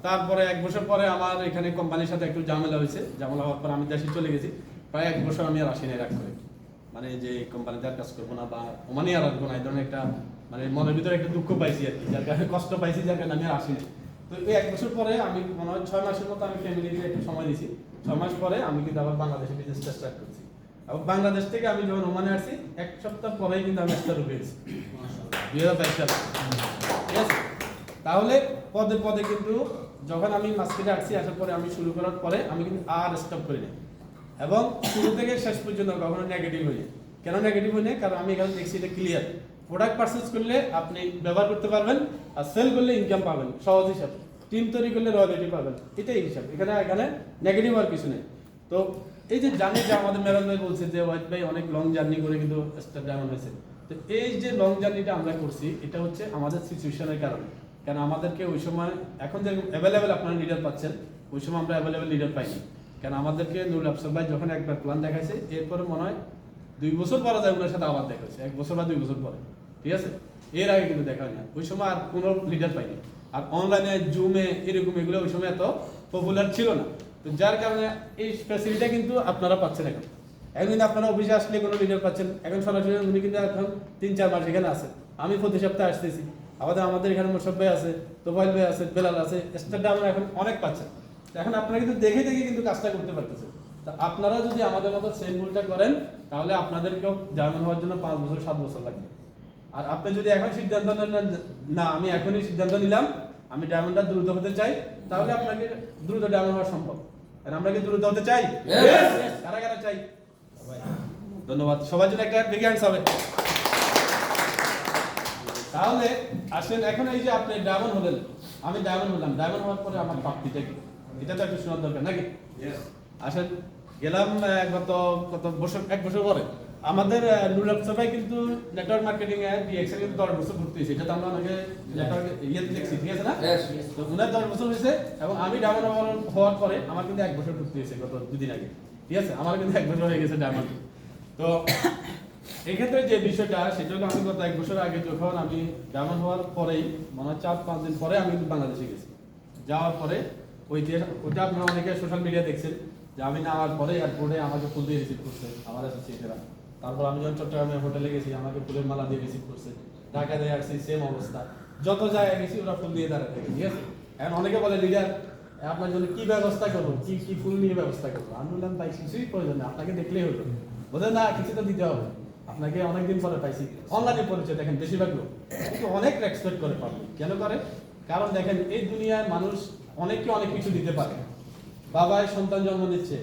তারপরে এক বছর পরে আমার এখানে কোম্পানির সাথে একটু ঝামেলা হয়েছে। ঝামেলা হওয়ার পর আমি দেশে চলে গেছি। প্রায় এক বছর আমি আর আসিনি রাগ করে মানে যে কোম্পানিতে আর কাজ করব না বা ওমানে আর আসব না এই ধরনের একটা মানে মনের ভিতরে একটা দুঃখ পাইছি আর কি যার কারণে কষ্ট পাইছি যার কারণে আমি আর আসিনি তো এই এক বছর পরে আমি মনে হয় ছয় মাসের মতো আমি ফ্যামিলিকে একটু সময় দিয়েছি ছয় মাস পরে আমি কিন্তু আবার বাংলাদেশে বিজনেসটা স্টার্ট করছি। এবং বাংলাদেশ থেকে আমি যখন ওমানে আসছি এক সপ্তাহ পরেই কিন্তু আমি একটা রুপেছি দুই হাজার বাইশ সালে। তাহলে পদে পদে কিন্তু যখন আমি মার্কেটে আসছি, আসার পরে আমি শুরু করার পরে আমি কিন্তু আর স্টপ করি না এবং শুরু থেকে শেষ পর্যন্ত কখনো নেগেটিভ হইনি কেন নেগেটিভ হইনি কারণ আমি এখানে দেখছি এটা ক্লিয়ার প্রোডাক্ট পারচেজ করলে আপনি ব্যবহার করতে পারবেন আর সেল করলে ইনকাম পাবেন, সহজ হিসাব। টিম তৈরি করলে রয়্যালিটি পাবেন, এটাই হিসাব। এখানে এখানে নেগেটিভ আর কিছু নেই। তো এই যে জার্নি যে আমাদের মেরাজ ভাই বলছে যে হোয়াইট ভাই, অনেক লং জার্নি করে কিন্তু স্টার ডায়মন্ড হয়েছে। তো এই যে লং জার্নিটা আমরা করছি, এটা হচ্ছে আমাদের সিচুয়েশনের কারণে। কেন আমাদেরকে ওই সময়, এখন যে অ্যাভেলেবেল আপনারা লিডার পাচ্ছেন, ওই সময় আমরা অ্যাভেলেবেল লিডার পাইনি। কেন আমাদেরকে নুরুল আফসার ভাই যখন একবার প্ল্যান দেখাইছে, এরপরে মনে হয় দুই বছর পরে যায় ওনার সাথে আবার দেখাচ্ছে এক বছর বা দুই বছর পরে। ঠিক আছে? এর আগে কিন্তু দেখা হয় না ওই সময় আর কোনো লিডার পাইনি। আর অনলাইনে জুমে এরকম এগুলো ওই সময় এত পপুলার ছিল না। তো যার কারণে এই ফ্যাসিলিটিটা কিন্তু আপনারা পাচ্ছেন এখন। এখন কিন্তু আপনারা অফিসে আসলে কোনো লিডার পাচ্ছেন, এখন সরাসরি উনি কিন্তু এখন তিন চার মাস এখানে আছে আমি প্রতি সপ্তাহে আসতেছি। আমাদের আমাদের এখানে মোশাব ভাই আছে তোফাইল ভাই আছে বেলাল আছে স্টারটা আমরা এখন অনেক পাচ্ছেন। এখন আপনারা কিন্তু দেখে দেখে কিন্তু কাজটা করতে পারতেছেন। তা আপনারা যদি আমাদের মতো সেম ভুলটা করেন তাহলে আপনাদেরকেও জার্মান হওয়ার জন্য পাঁচ বছর সাত বছর লাগবে। আর আপনি যদি এখন সিদ্ধান্ত নেন না আমি এখনই সিদ্ধান্ত নিলাম আমি ডায়মন্ডটা দ্রুত হতে চাই তাহলে আপনাকে দ্রুত ডায়মন্ড হওয়া সম্ভব। আর আমরা কি দ্রুত হতে চাই? কারা কারা চাই? ধন্যবাদ। সবার জন্য একটা হ্যান্ডস হবে। তাহলে আসেন এখন এই যে আপনি ডায়মন্ড হলেন আমি ডায়মন্ড হলাম ডায়মন্ড হওয়ার পরে আমার প্রাপ্তিটা কি এটা তো একটু শোনার দরকার নাকি? আসেন গেলাম গত কত বছর এক বছর পরে। আমাদের নুরাব সবাই কিন্তু নেটওয়ার্ক মার্কেটিং এ ডিএক্সএল কিন্তু দশ বছর ভর্তি হয়েছে। এটা তো আমরা অনেকে নেটওয়ার্ক ইয়েতে দেখছি ঠিক আছে না? তো উনার দশ বছর হয়েছে এবং আমি ডায়মন্ড হওয়ার পরে আমার কিন্তু এক বছর ভর্তি হয়েছে গত দুদিন আগে। ঠিক আছে? আমার কিন্তু এক বছর হয়ে গেছে ডায়মন্ড তো এক্ষেত্রে যে বিষয়টা সেটা হলো আমি গত এক বছর আগে যখন আমি ডায়মন্ড হওয়ার পরেই, মনে চার পাঁচ দিন পরে আমি বাংলাদেশে গেছি। যাওয়ার পরে ওই যে, ওইটা আপনারা অনেকে সোশ্যাল মিডিয়া দেখছেন, যে আমি নামার পরে এয়ারপোর্টে আমাকে ফুল দিয়ে রিসিভ করছে, আমার অ্যাসোসিয়েটেরা তারপর আমি যখন চট্টগ্রামে হোটেলে গেছি, আমাকে ফুলের মালা দিয়ে রিসিভ করছে। ঢাকা দিয়ে আসছি সেম অবস্থা। যত জায়গায় গেছি, ওরা ফুল দিয়ে দাঁড়াতে ঠিক আছে? এখন অনেকে বলে লিডার আপনার জন্য কি ব্যবস্থা করব? কি কি ফুল নিয়ে ব্যবস্থা করব? আমি বললাম তাই কিছুই প্রয়োজন নেই, আপনাকে দেখলেই হলো। বোঝেন না, কিছু তো দিতে হবে। আপনাকে অনেকদিন পরে পাইছি। অনলাইনে পরিচয়, দেখেন, বেশিরভাগ লোক। কিন্তু অনেক রেসপেক্ট করে পাবলিক কেন করে? কারণ দেখেন, এই দুনিয়ায় মানুষ অনেককে অনেক কিছু দিতে পারে। বাবায় সন্তান জন্ম দিচ্ছে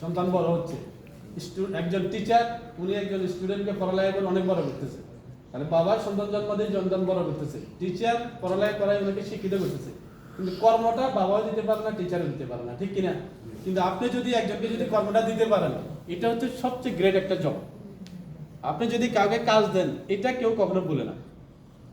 সন্তান বড় হচ্ছে। একজন টিচার উনি একজন স্টুডেন্টকে পড়ালেখা করে অনেক বড় করতেছে। তাহলে বাবার সন্তান জন্ম দিয়ে সন্তান বড় করতেছে। টিচার পড়ালেখা করায় ওনাকে শিক্ষিত করতেছে। কিন্তু কর্মটা বাবাও দিতে পারে না টিচারও দিতে পারে না। ঠিক কিনা? কিন্তু আপনি যদি একজনকে যদি কর্মটা দিতে পারেন, এটা হচ্ছে সবচেয়ে গ্রেট একটা জব আপনি যদি কাউকে কাজ দেন, এটা কেউ কখনো বলে না।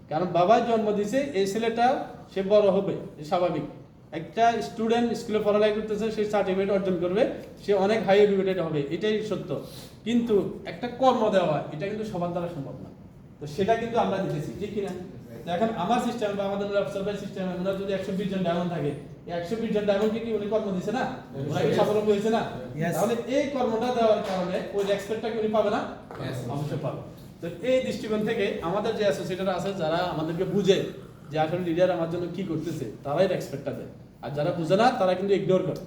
কারণ বাবা জন্ম দিছে, এই ছেলেটা, সে বড় হবে স্বাভাবিক। একটা স্টুডেন্ট স্কুলে পড়ালেখা করতেছে, সে সার্টিফিকেট অর্জন করবে, সে অনেক হাই এডুকেটেড হবে, এটাই সত্য। কিন্তু একটা কর্ম দেওয়া, এটা কিন্তু সবার দ্বারা সম্ভব না। তো সেটা কিন্তু আমরা দিতেছি ঠিক কিনা? এখন আমার সিস্টেম বা আমাদের অবসার্ভার সিস্টেম ওনার যদি একশো বিশ জন ডায়মন্ড থাকে একশো বিশ জন ডায়মন্ডকে কি উনি কর্ম দিছে না? ওরা কি স্বাবলম্বী হয়েছে না? তাহলে এই কর্মটা দেওয়ার কারণে ওই রেসপেক্টটা কি উনি পাবে না. অবশ্যই পাবে। তো এই দৃষ্টিকোণ থেকে আমাদের যে অ্যাসোসিয়েটর আছে যারা আমাদেরকে বুঝে যে আসলে লিডার আমার জন্য কি করতেছে তারাই রেসপেক্টটা দেয়। আর যারা বুঝে না তারা কিন্তু ইগনোর করে।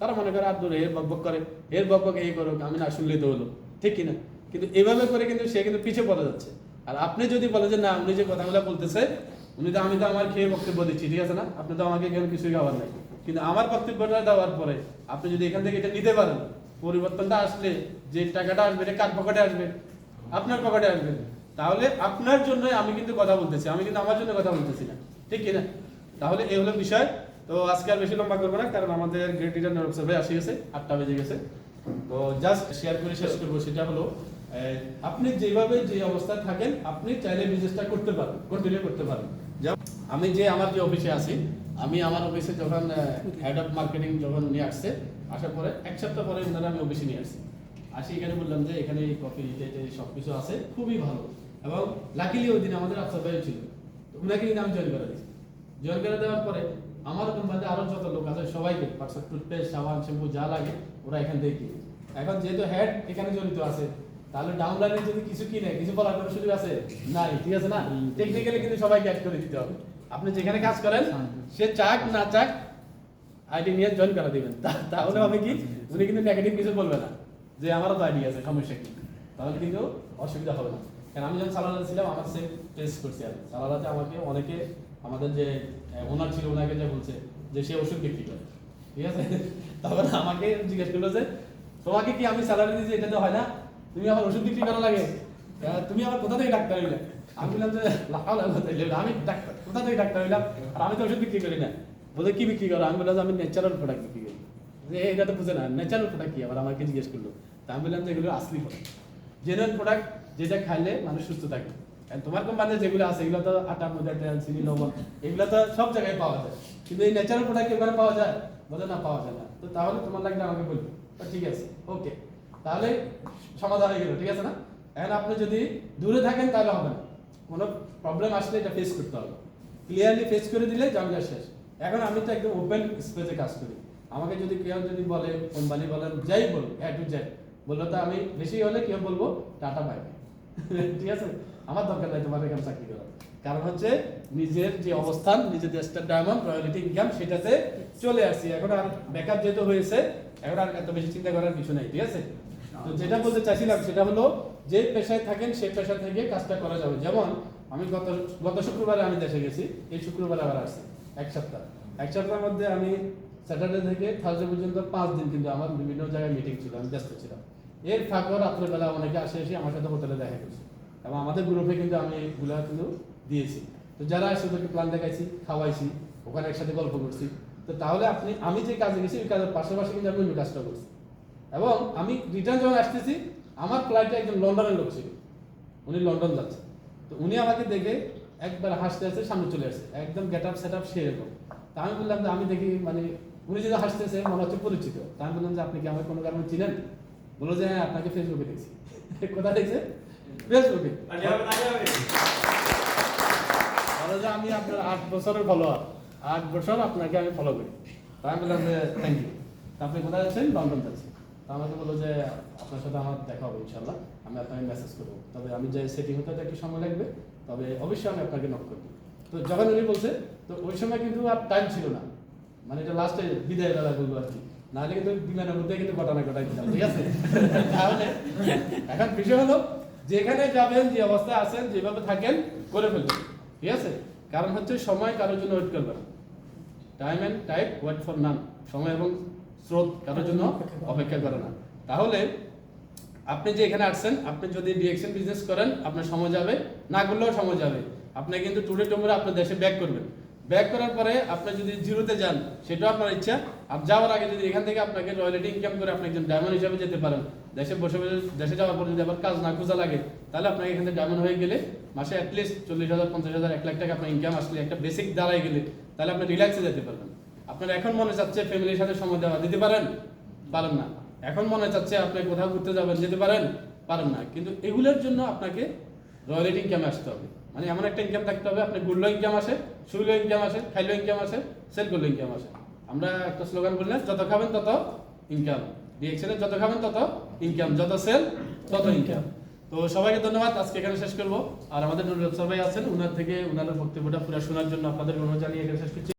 তারা মনে করে আর দূরে এর বকবক করে এর বকবক এই করুক আমি না শুনলেই তো হলো ঠিক কিনা? কিন্তু এভাবে করে কিন্তু সে কিন্তু পিছিয়ে পড়ে যাচ্ছে। আর আপনি যদি বলেন যে, না, উনি যে কথাগুলো বলতেছে, উনি তো আমি তো আমার খেয়ে বক্তব্য দিচ্ছি, ঠিক আছে না? আপনি তো আমাকে কেন কিছুই খাবার নাই। কিন্তু আমার বক্তব্যটা দেওয়ার পরে আপনি যদি এখান থেকে এটা নিতে পারেন, পরিবর্তনটা আসলে যে টাকাটা আসবে, এটা কার পকেটে আসবে? আপনার পকেটে আসবে। তাহলে আপনার জন্যই আমি কিন্তু কথা বলতেছি, আমি কিন্তু আমার জন্য কথা বলতেছি না। ঠিক কিনা? তাহলে এই হলো বিষয়। তো আজকে আর বেশি লম্বা করব না, কারণ আমাদের গ্রেট লিডার নরক সাহেব আসে গেছে আটটা বেজে গেছে। তো জাস্ট শেয়ার করে শেষ করব, সেটা হলো আপনি যেভাবে যে অবস্থায় থাকেন, আপনি চাইলে বিজনেসটা করতে পারেন কন্টিনিউ করতে পারেন। আমি যে আমার যে অফিসে আছি, আমি আমার অফিসে যখন হেড অফ মার্কেটিং যখন নিয়ে আসছে, আসার পরে এক সপ্তাহ পরে ওনারা আমি অফিসে নিয়ে আসছি। আসি এখানে বললাম যে, এখানে কফি সব কিছু আছে, খুবই ভালো। এবং লাকিলি ওই দিন আমাদের আফসার ভাই ছিল। ওনাকে আমি জয়েন করে দিয়েছি জয়েন করে দেওয়ার পরে আমার কোম্পানিতে আরও যত লোক আছে, সবাইকে পার্সেল টুথপেস্ট সাবান শ্যাম্পু যা লাগে, ওরা এখান থেকে এখন যেহেতু হেড এখানে জড়িত আছে তাহলে ডাউন ডাউনলাইনে যদি কিছু কিনে কিছু বলার কোনো সুযোগ আছে? নাই ঠিক আছে না? টেকনিক্যালি কিন্তু সবাইকে অ্যাড করে দিতে হবে। আপনি যেখানে কাজ করেন সে চাক না চাক আইডি নিয়ে জয়েন করে দিবেন। তাহলে হবে কি? উনি কিন্তু নেগেটিভ কিছু বলবে না। যে আমারও তো আইডি আছে সমস্যা কি? তাহলে কিন্তু অসুবিধা হবে না। কারণ আমি যখন সালাদা ছিলাম আমার সেম টেস্ট করছি আমি সালাদাতে আমাকে অনেকে আমাদের যে ওনার ছিল ওনাকে যে বলছে যে সে ওষুধ বিক্রি করে। ঠিক আছে? তখন আমাকে জিজ্ঞেস করল যে তোমাকে কি আমি স্যালারি দিয়েছি? এটা তো হয় না। তুমি আমার ওষুধ বিক্রি করা লাগে? তুমি আমার কোথা থেকে ডাক্তার হইলে? আমি বললাম যে আমি ডাক্তার। কোথা থেকে ডাক্তার হইলাম? আর আমি তো ওষুধ বিক্রি করি না। বলে, কি বিক্রি করো? আমি বললাম যে, আমি ন্যাচারাল প্রোডাক্ট বিক্রি করি। যে এটা তো বুঝে না ন্যাচারাল প্রোডাক্ট কি? আবার আমাকে জিজ্ঞেস করল। তা আমি বললাম যে, এগুলো আসলি প্রোডাক্ট জেনুইন প্রোডাক্ট যেটা খাইলে মানুষ সুস্থ থাকে। তোমার কোম্পানিতে যেগুলো আছে, এগুলো তো আটা মধ্যে তেল চিনি, লবণ, এগুলো তো সব জায়গায় পাওয়া যায়। কিন্তু এই ন্যাচারাল প্রোডাক্ট এখানে পাওয়া যায়? বলে, না, পাওয়া যায় না। তো তাহলে তোমার লাগলে আমাকে বলবে। ঠিক আছে ওকে তাহলে সমাধান হয়ে গেল, ঠিক আছে না? এখন আপনি যদি দূরে থাকেন তাহলে হবে না। কোনো প্রবলেম আসলে এটা ফেস করতে হবে। ক্লিয়ারলি ফেস করে দিলে ঝামেলা শেষ। এখন আমি তো একদম ওপেন স্পেসে কাজ করি। আমাকে যদি কেউ যদি বলে, কোম্পানি বলেন, যাই বল এ টু জেড বলল তো আমি বেশি হলে কেউ বলব, টাটা বাই ঠিক আছে? আমার দরকার নাই তোমার এখানে চাকরি করা কারণ হচ্ছে নিজের যে অবস্থান, নিজের দেশটার ডায়মন্ড রয়্যালিটি ইনকাম সেটাতে চলে আসছি। এখন আর ব্যাকআপ যেহেতু হয়েছে, এখন আর এত বেশি চিন্তা করার কিছু নাই, ঠিক আছে? তো যেটা বলতে চাইছিলাম সেটা হলো, যে পেশায় থাকেন সেই পেশা থেকে কাজটা করা যাবে। যেমন, আমি গত গত শুক্রবারে আমি দেশে গেছি, এই শুক্রবারে আবার আসছি, এক সপ্তাহ। এক সপ্তাহের মধ্যে আমি স্যাটারডে থেকে থার্সডে পর্যন্ত পাঁচ দিন কিন্তু আমার বিভিন্ন জায়গায় মিটিং ছিল, আমি ব্যস্ত ছিলাম। এর ফাঁকেও রাত্রেবেলা অনেকে আসে এসে আমার সাথে হোটেলে দেখা করছে। এবং আমাদের গ্রুপে কিন্তু আমি এগুলো কিন্তু দিয়েছি। তো যারা আসে ওদেরকে প্ল্যান দেখাইছি, খাওয়াইছি, ওখানে একসাথে গল্প করছি, তো তাহলে আপনি, আমি যে কাজে গেছি, ওই কাজের পাশাপাশি কিন্তু আমি অন্য কাজটা করছি। এবং আমি রিটার্ন যখন আসতেছি আমার ফ্লাইটে একজন লন্ডনের লোক ছিল। উনি লন্ডন যাচ্ছে। তো উনি আমাকে দেখে একবার হাসতে হাসতে সামনে চলে আসছে। একদম গেট আপ সেট আপ সেরকম তা আমি বললাম যে আমি দেখি মানে উনি যদি হাসতেছে মনে হচ্ছে পরিচিত তা আমি বললাম যে আপনি কি আমার কোনো কারণে চিনেন? বলল যে হ্যাঁ আপনাকে ফেসবুকে দেখছি। কোথায় দেখছে? ফেসবুকে বলো যে আমি আপনার আট বছরের ফলোয়ার আট বছর আপনাকে আমি ফলো করি। তা আমি বললাম যে থ্যাংক ইউ আপনি কোথায় যাচ্ছেন? লন্ডন যাচ্ছি আমাকে বলল যে, আপনার সাথে আমার দেখা হবে ইনশাল্লাহ আমি আপনাকে মেসেজ করব। তবে আমি যে সেটিং হতে একটু সময় লাগবে, তবে অবশ্যই আমি আপনাকে নক করব। তো যখন উনি বলছে, তো ওই সময় কিন্তু আর টাইম ছিল না। মানে এটা লাস্টে বিদায় বেলা বলব আর কি। নাহলে কিন্তু বিমানের মধ্যে কিন্তু ঘটনা ঘটাই দিতাম ঠিক আছে? তাহলে এখন বিষয় হলো, যেখানে যাবেন, যে অবস্থায় আছেন, যেভাবে থাকেন, করে ফেলবেন, ঠিক আছে? কারণ হচ্ছে সময় কারোর জন্য ওয়েট করবে time and tide wait for none সময় এবং স্রোত কারোর জন্য অপেক্ষা করে না। তাহলে আপনি যে এখানে আসছেন, আপনি যদি ডিএকশন বিজনেস করেন, আপনার সময় যাবে। না করলেও সময় যাবে। আপনি কিন্তু টুডে টুমরে আপনার দেশে ব্যাক করবেন। ব্যাক করার পরে আপনি যদি জিরোতে যান, সেটাও আপনার ইচ্ছা। আর যাওয়ার আগে যদি এখান থেকে আপনাকে রয়্যালিটি ইনকাম করে আপনি একজন ডায়মন্ড হিসাবে যেতে পারেন, দেশে বসে বসে, দেশে যাওয়ার পর যদি আবার কাজ না খোঁজা লাগে, তাহলে আপনাকে এখান থেকে ডায়মন্ড হয়ে গেলে মাসে অ্যাটলিস্ট চল্লিশ হাজার, পঞ্চাশ হাজার, এক লাখ টাকা আপনার ইনকাম আসলে একটা বেসিক দাঁড়ায় গেলে, তাহলে আপনি রিল্যাক্সে যেতে পারবেন। আপনার এখন মনে চাচ্ছে ফ্যামিলির সাথে সময় দেওয়া দিতে পারেন? পারেন না। এখন মনে চাচ্ছে আপনি কোথাও ঘুরতে যাবেন, যেতে পারেন? পারেন না। কিন্তু এগুলোর জন্য আপনাকে রয়্যালিটি ইনকামে আসতে হবে। মানে এমন একটা ইনকাম থাকতে হবে, আপনি ঘুরলো ইনকাম আসে শুইলো ইনকাম আসে খাইলো ইনকাম আসে সেল করল ইনকাম আসে। আমরা একটা স্লোগান বললেন যত খাবেন তত ইনকাম ডিএক্সেলে যত খাবেন তত ইনকাম যত সেল তত ইনকাম তো সবাইকে ধন্যবাদ, আজকে এখানে শেষ করব। আর আমাদের নুরুল ভাই আছেন, উনার থেকে, উনার বক্তব্যটা পুরো শোনার জন্য আপনাদের অনুরোধ জানিয়ে এখানে শেষ করছি।